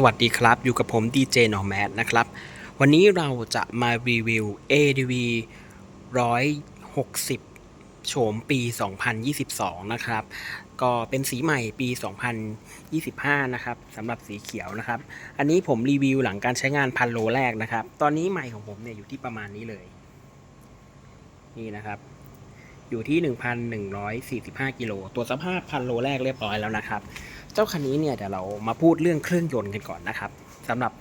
สวัสดีครับ อยู่กับผมดีเจหนอแมทนะครับ วันนี้เราจะมารีวิว ADV 160 โฉมปี 2022 นะครับ ก็เป็นสีใหม่ปี 2025 นะครับสำหรับสีเขียวนะครับ อันนี้ผมรีวิวหลังการใช้งานพันโลแรกนะครับ ตอนนี้ใหม่ของผมเนี่ยอยู่ที่ประมาณนี้เลย นี่นะครับ อยู่ที่ 1,145 กิโล ตัวสภาพพันโลแรกเรียบร้อยแล้วนะครับ จ้าคันนี้เนี่ยเดี๋ยวเรามาพูดเรื่องเครื่องยนต์กันก่อนนะครับสำหรับ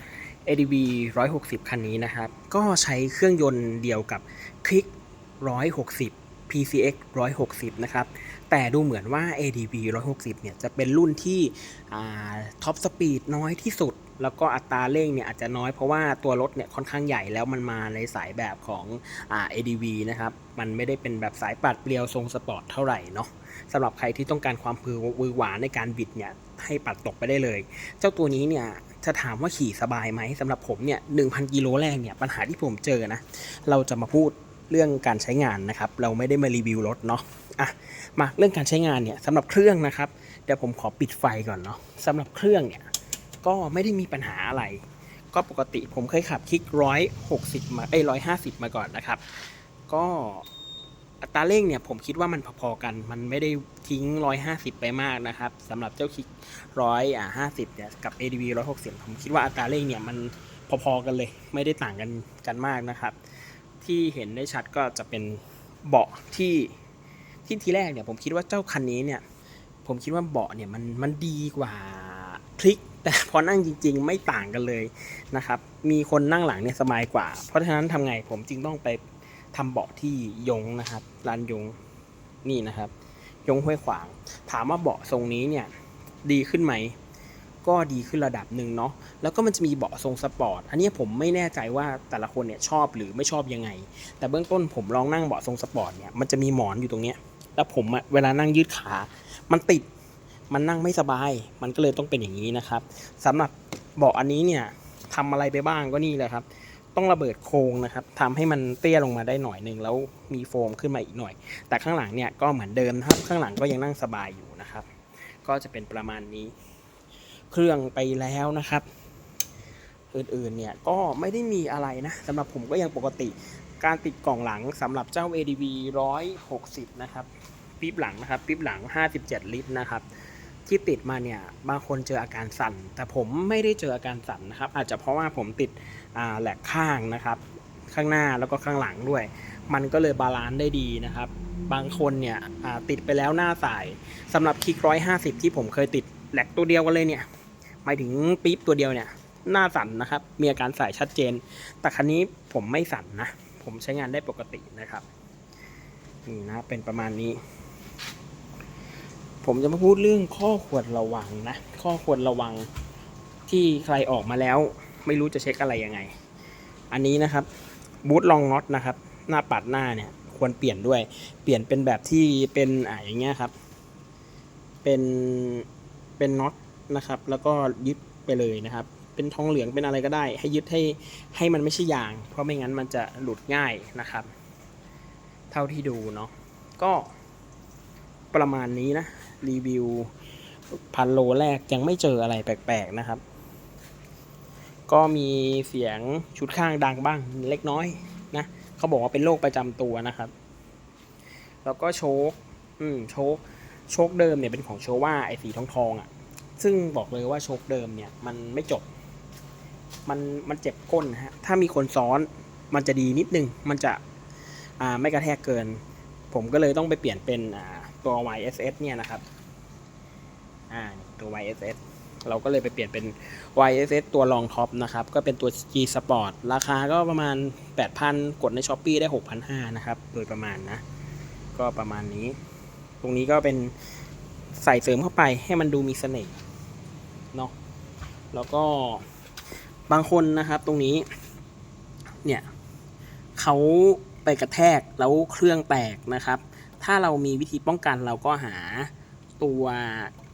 ADV 160 คันนี้นะครับ ก็ใช้เครื่องยนต์เดียวกับ Click 160 PCX 160 นะครับ แต่ดูเหมือนว่า ADV 160 เนี่ยจะเป็นรุ่นที่ท็อปสปีดน้อยที่สุด แล้วก็อัตราเร่งเนี่ยอาจจะน้อยเพราะว่าตัวรถเนี่ยค่อนข้างใหญ่แล้วมันมาในสายแบบของอ่า ADV นะครับ มันไม่ได้เป็นแบบสายปัดเปรียวทรงสปอร์ตเท่าไหร่เนาะสำหรับใครที่ต้องการความพือวือหวาในการบิดเนี่ยให้ปัดตกไปได้เลย เจ้าตัวนี้เนี่ยจะถามว่าขี่สบายไหมสำหรับผมเนี่ย1,000กิโลแรกเนี่ยปัญหาที่ผมเจอนะเราจะมาพูด เรื่องการใช้งานนะครับ เราไม่ได้มารีวิวรถเนาะอะมาเรื่องการใช้งานเนี่ยสำหรับเครื่องนะครับเดี๋ยวผมขอปิดไฟก่อนเนาะสำหรับเครื่องเนี่ยก็ไม่ได้มีปัญหาอะไร ก็ปกติผมเคยขับคลิกร้อยหกสิบมาเอ้ร้อยห้าสิบมาก่อนนะครับ ก็อัตราเร่งเนี่ยผมคิดว่ามันพอๆกัน มันไม่ได้ทิ้ง 150 ไปมากนะครับสำหรับเจ้าคลิกร้อยอ่าห้าสิบเนี่ยกับ ADV 160 ผมคิดว่าอัตราเร่งเนี่ยมันพอๆกันเลย ไม่ได้ต่างกันกันมากนะครับ ที่เห็นได้ชัดก็จะเป็นเบาะที่ที่ทีแรกเนี่ยผมคิดว่าเจ้าคันนี้เนี่ยผมคิดว่าเบาะเนี่ยมันมันดีกว่าคลิก แต่พอนั่งจริง ๆ ไม่ต่างกันเลยนะครับ มีคนนั่งหลังเนี่ยสบายกว่า เพราะฉะนั้นทำไงผมจึงต้องไปทำเบาะที่ยงนะครับร้านยงนี่นะครับ ยงห้วยขวาง ถามว่าเบาะทรงนี้เนี่ยดีขึ้นไหม ก็ดีขึ้นระดับหนึ่งเนาะแล้วก็มันจะมีเบาะทรงสปอร์ตอันนี้ผมไม่แน่ใจว่าแต่ละคนเนี่ยชอบหรือไม่ชอบยังไง แต่เบื้องต้นผมลองนั่งเบาะทรงสปอร์ตเนี่ยมันจะมีหมอนอยู่ตรงเนี้ยแล้วผมเวลานั่งยืดขา มันติดมันนั่งไม่สบาย มันก็เลยต้องเป็นอย่างนี้นะครับสำหรับเบาะอันนี้เนี่ยทำอะไรไปบ้างก็นี่แหละครับ ต้องระเบิดโครงนะครับทำให้มันเตี้ยลงมาได้หน่อยหนึ่งแล้วมีโฟมขึ้นมาอีกหน่อย แต่ข้างหลังเนี่ยก็เหมือนเดิมครับ ข้างหลังก็ยังนั่งสบายอยู่นะครับ ก็จะเป็นประมาณนี้ เครื่องไปแล้วนะครับ อื่นๆเนี่ยก็ไม่ได้มีอะไรนะสำหรับผมก็ยังปกติการติดกล่องหลังสำหรับเจ้า ADV 160 นะครับปี๊บหลังนะครับปี๊บหลัง 57 ลิตรนะครับ ที่ติดมาเนี่ยบางคนเจออาการสั่น แต่ผมไม่ได้เจออาการสั่นนะครับ อาจจะเพราะว่าผมติดอ่าแหลกข้างนะครับ ข้างหน้าแล้วก็ข้างหลังด้วย มันก็เลยบาลานซ์ได้ดีนะครับ บางคนเนี่ยอ่าติดไปแล้วหน้าสายสำหรับคลิก150 ที่ผมเคยติดแหลกตัวเดียวกันเลยเนี่ย หมายถึงปี๊บตัวเดียวเนี่ย หน้าสั่นนะครับ มีอาการสายชัดเจน แต่คันนี้ผมไม่สั่นนะ ผมใช้งานได้ปกตินะครับ นี่นะ เป็นประมาณนี้ ผมจะมาพูดเรื่องข้อควรระวังนะ ข้อควรระวังที่ใครออกมาแล้ว ไม่รู้จะเช็คอะไรยังไง อันนี้นะครับบูทลองน็อตนะครับ หน้าปัดหน้าเนี่ยควรเปลี่ยนด้วย เปลี่ยนเป็นแบบที่เป็นอ่าอย่างเงี้ยครับ เป็น เป็นน็อต นะครับ แล้วก็ยึดไปเลยนะครับ เป็นทองเหลืองเป็นอะไรก็ได้ ให้ยึดให้ให้มันไม่ใช่ยาง เพราะไม่งั้นมันจะหลุดง่ายนะครับ เท่าที่ดูเนาะก็ประมาณนี้นะ รีวิวพันโลแรกยังไม่เจออะไรแปลกๆนะครับ ก็มีเสียงชุดข้างดังบ้างเล็กน้อยนะเขาบอกว่าเป็นโรคประจำตัวนะครับ แล้วก็โชค อืม โชค โชคเดิมเนี่ยเป็นของโชว่าไอ้สีทองทองอะ่ะ ซึ่งบอกเลยว่าโชคเดิมเนี่ย มันไม่จบ มันมันเจ็บก้นฮะ ถ้ามีคนซ้อนมันจะดีนิดนึง มันจะอ่าไม่กระแทกเกิน ผมก็เลยต้องไปเปลี่ยนเป็นอ่าตัว YSS เนี่ยนะครับ อ่าตัว YSS เราก็เลยไปเปลี่ยนเป็น YSS ตัวรองท็อปนะครับ ก็เป็นตัว G Sport ราคาก็ประมาณ 8,000 กดใน s h อ p e e ได้ 6,500 นะครับ โดยประมาณนะ ก็ประมาณนี้ ตรงนี้ก็เป็นใส่เสริมเข้าไปให้มันดูมีเสน่ห์ เนาะแล้วก็บางคนนะครับตรงนี้ เนี่ยเขาไปกระแทกแล้วเครื่องแตกนะครับ ถ้าเรามีวิธีป้องกันเราก็หาตัว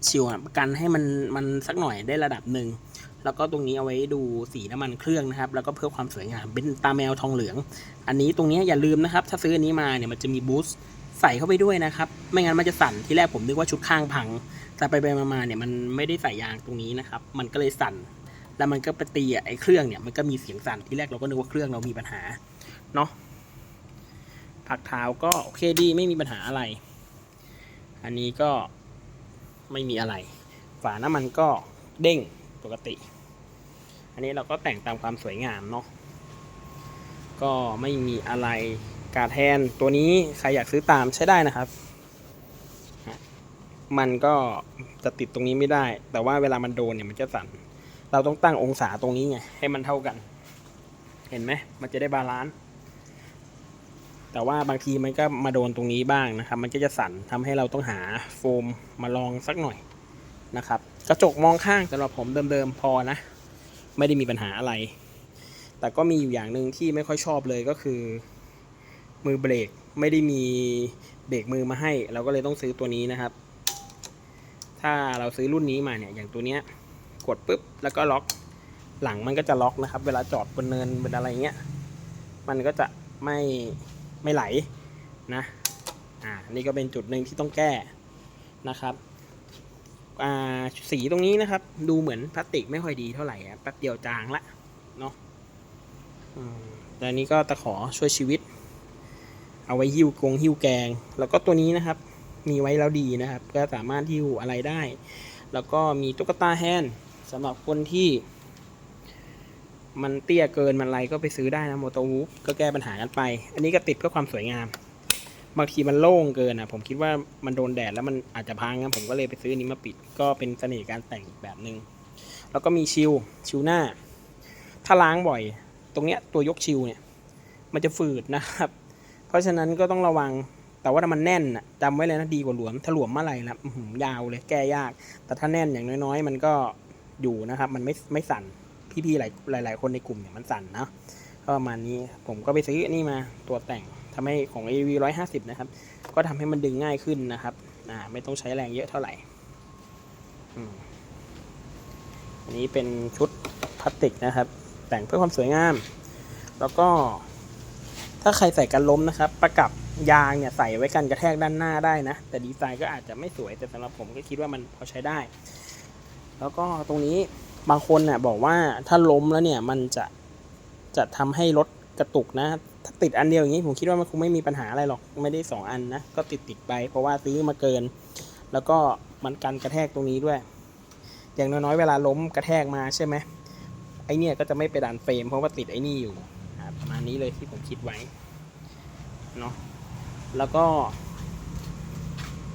ชิวประกันให้มันมันสักหน่อยได้ระดับหนึ่งแล้วก็ตรงนี้เอาไว้ดูสีน้ำมันเครื่องนะครับ แล้วก็เพื่อความสวยงามเป็นตาแมวทองเหลือง อันนี้ตรงนี้อย่าลืมนะครับ ถ้าซื้ออันนี้มาเนี่ยมันจะมีบูสต์ใส่เข้าไปด้วยนะครับ ไม่งั้นมันจะสั่นที่แรกผมนึกว่าชุดข้างพัง แต่ไปไปมาเนี่ยมันไม่ได้ใส่ยางตรงนี้นะครับ มันก็เลยสั่น แล้วมันก็ไปตีไอ้เครื่องเนี่ยมันก็มีเสียงสั่นที่แรกเราก็นึกว่าเครื่องเรามีปัญหาเนาะผักเท้าก็โอเคดีไม่มีปัญหาอะไร อันนี้ก็ไม่มีอะไร ฝาน้ำมันก็เด้งปกติ อันนี้เราก็แต่งตามความสวยงามเนาะก็ไม่มีอะไรกาแทนตัวนี้ใครอยากซื้อตามใช้ได้นะครับ มันก็จะติดตรงนี้ไม่ได้ แต่ว่าเวลามันโดนเนี่ยมันจะสั่น เราต้องตั้งองศาตรงนี้ไงให้มันเท่ากัน เห็นไหมมันจะได้บาลานซ์แต่ว่าบางทีมันก็มาโดนตรงนี้บ้างนะครับ มันก็จะสั่นทำให้เราต้องหาโฟมมาลองสักหน่อยนะครับ กระจกมองข้างสำหรับผมเดิมๆพอนะ ไม่ได้มีปัญหาอะไร แต่ก็มีอยู่อย่างหนึ่งที่ไม่ค่อยชอบเลยก็คือ มือเบรกไม่ได้มีเบรกมือมาให้ เราก็เลยต้องซื้อตัวนี้นะครับ ถ้าเราซื้อรุ่นนี้มาเนี่ยอย่างตัวเนี้ยกดปุ๊บแล้วก็ล็อกหลังมันก็จะล็อกนะครับ เวลาจอดบนเนินบนอะไรเงี้ยมันก็จะไม่ไม่ไหลนะอ่านี่ก็เป็นจุดหนึ่งที่ต้องแก้นะครับอ่าสีตรงนี้นะครับ ดูเหมือนพลาสติกไม่ค่อยดีเท่าไหร่อะแป๊บเดียวจางละเนาะอืมแต่อันนี้ก็ตะขอช่วยชีวิต เอาไว้หิ้วกงหิ้วแกง แล้วก็ตัวนี้นะครับ มีไว้แล้วดีนะครับ ก็สามารถหิ้วอะไรได้ แล้วก็มีตุ๊กตาแฮนสำหรับคนที่ มันเตี้ยเกินมันอะไรก็ไปซื้อได้นะโมโตวูฟก็แก้ปัญหากันไป อันนี้ก็ติดเพื่อความสวยงาม บางทีมันโล่งเกินอะ ผมคิดว่ามันโดนแดดแล้วมันอาจจะพังนะผมก็เลยไปซื้ออันนี้มาปิด ก็เป็นเสน่ห์การแต่งอีกแบบหนึง่งแล้วก็มีชิลชิลหน้า ถ้าล้างบ่อย ตรงเนี้ยตัวยกชิลเนี่ย มันจะฝืดนะครับ เพราะฉะนั้นก็ต้องระวัง แต่ว่าถ้ามันแน่นน่ะจำไว้เลยนะดีกว่าหลวมถ้าหลวมเมื่อไหร่นะยาวเลยแก้ยาก แต่ถ้าแน่นอย่างน้อยๆ มันก็อยู่นะครับ มันไม่ไม่สั่นพี่ๆหลายหลายๆคนในกลุ่มเนี่ยมันสั่นนะก็ประมาณนี้ผมก็ไปซื้อนนี้มาตัวแต่งทำให้ของ AV 150 นะครับ ก็ทำให้มันดึงง่ายขึ้นนะครับอ่าไม่ต้องใช้แรงเยอะเท่าไหร่อันนี้เป็นชุดพลาสติกนะครับ แต่งเพื่อความสวยงาม แล้วก็ถ้าใครใส่กันล้มนะครับ ประกับ ยางเนี่ยใส่ไว้กันกระแทกด้านหน้าได้นะ แต่ดีไซน์ก็อาจจะไม่สวยแต่สำหรับผมก็คิดว่ามันพอใช้ได้ แล้วก็ตรงนี้บางคนเนี่ยบอกว่าถ้าล้มแล้วเนี่ยมันจะจะทำให้รถกระตุกนะถ้าติดอันเดียวอย่างนี้ผมคิดว่ามันคงไม่มีปัญหาอะไรหรอกไม่ได้สองอันนะก็ติดติดไปเพราะว่าซื้อมาเกิน แล้วก็มันกันกระแทกตรงนี้ด้วย อย่างน้อยๆเวลาล้มกระแทกมาใช่ไหมไอเนี่ยก็จะไม่ไปดันเฟรมเพราะว่าติดไอ้นี่อยู่ประมาณนี้เลยที่ผมคิดไว้เนาะ แล้วก็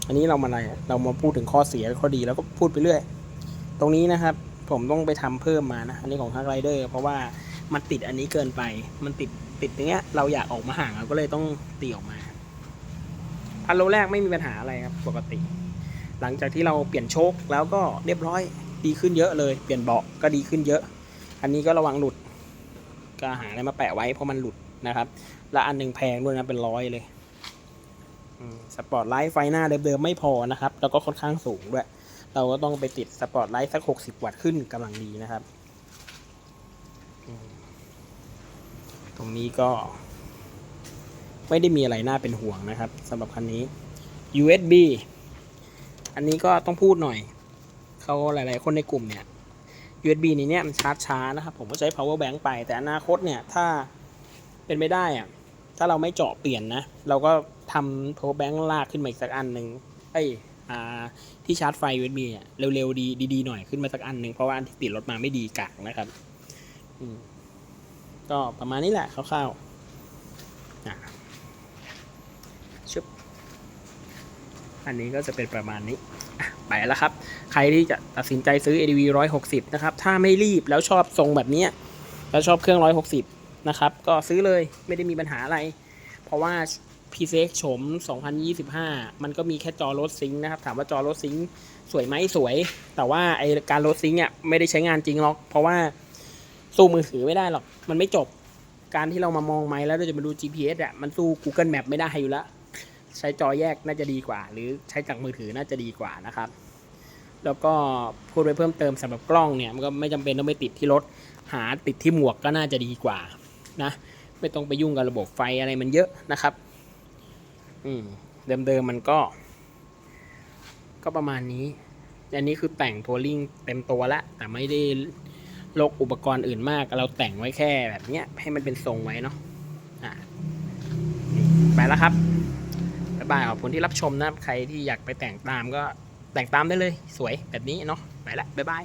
อันนี้เรามาอะไรเรามาพูดถึงข้อเสียข้อดีแล้วก็พูดไปเรื่อย ตรงนี้นะครับ ผมต้องไปทำเพิ่มมานะ อันนี้ของทางไรเดอร์เพราะว่ามันติดอันนี้เกินไป มันติดติดอย่างเงี้ย เราอยากออกมาห่างเราก็เลยต้องตีออกมาพันโลแรกไม่มีปัญหาอะไรครับปกติ หลังจากที่เราเปลี่ยนโชคแล้วก็เรียบร้อยดีขึ้นเยอะเลย เปลี่ยนเบาะก็ดีขึ้นเยอะ อันนี้ก็ระวังหลุด ก็หาอะไรมาแปะไว้เพราะมันหลุดนะครับ และอันหนึ่งแพงด้วยนะเป็นร้อยเลย สปอร์ตไลท์ไฟหน้าเดิมๆไม่พอนะครับ แล้วก็ค่อนข้างสูงด้วย เราก็ต้องไปติดสปอร์ตไลท์สัก 60 วัตต์ขึ้นกำลังดีนะครับ ตรงนี้ก็ ไม่ได้มีอะไรน่าเป็นห่วงนะครับสำหรับคันนี้ USB อันนี้ก็ต้องพูดหน่อย เขาหลายๆ คนในกลุ่มเนี่ย USB นี้เนี่ยมันชาร์จช้านะครับ ผมก็ใช้ power bank ไป แต่อนาคตเนี่ยถ้าเป็นไม่ได้อะถ้าเราไม่เจาะเปลี่ยนนะ เราก็ ทำ power bank ลากขึ้นมาอีกสักอันหนึ่งเอ้ยอ่าที่ชาร์จไฟ USB เนี่ยเร็วๆดีดีๆหน่อยขึ้นมาสักอันหนึ่งเพราะว่าอันที่ติดรถมาไม่ดีกากนะครับก็ประมาณนี้แหละคร่าวๆชุบอันนี้ก็จะเป็นประมาณนี้ไปแล้วครับ ใครที่จะตัดสินใจซื้อ ADV 160 นะครับ ถ้าไม่รีบแล้วชอบทรงแบบนี้ แล้วชอบเครื่อง 160 นะครับ ก็ซื้อเลยไม่ได้มีปัญหาอะไร เพราะว่า p c x โฉม 2025 มันก็มีแค่จอรถซิงค์นะครับ ถามว่าจอรถซิงค์สวยไหมสวย แต่ว่าไอการรถซิงค์อะไม่ได้ใช้งานจริงหรอก เพราะว่าสู้มือถือไม่ได้หรอก มันไม่จบ การที่เรามามองไม้แล้วเราจะมาดู GPS อะ มันสู้ Google Map ไม่ได้อยู่แล้ว ใช้จอแยกน่าจะดีกว่า หรือใช้จากมือถือน่าจะดีกว่านะครับ แล้วก็พูดไปเพิ่มเติมสำหรับกล้องเนี่ยมันก็ไม่จำเป็นต้องไปติดที่รถ หาติดที่หมวกก็น่าจะดีกว่านะ ไม่ต้องไปยุ่งกับระบบไฟอะไรมันเยอะนะครับ อืม เดิมๆมันก็ ก็ประมาณนี้ อันนี้คือแต่งโพลิงเต็มตัวล้วแต่ไม่ได้ลกอุปกรณ์อื่นมาก เราแต่งไว้แค่แบบเนี้ย ให้มันเป็นทรงไว้เนาะ อะไปแล้วครับบ๊ายบายขอบคุณที่รับชมนะ ใครที่อยากไปแต่งตามก็แต่งตามได้เลย สวยแบบนี้เนาะ ไปละบ๊ายบาย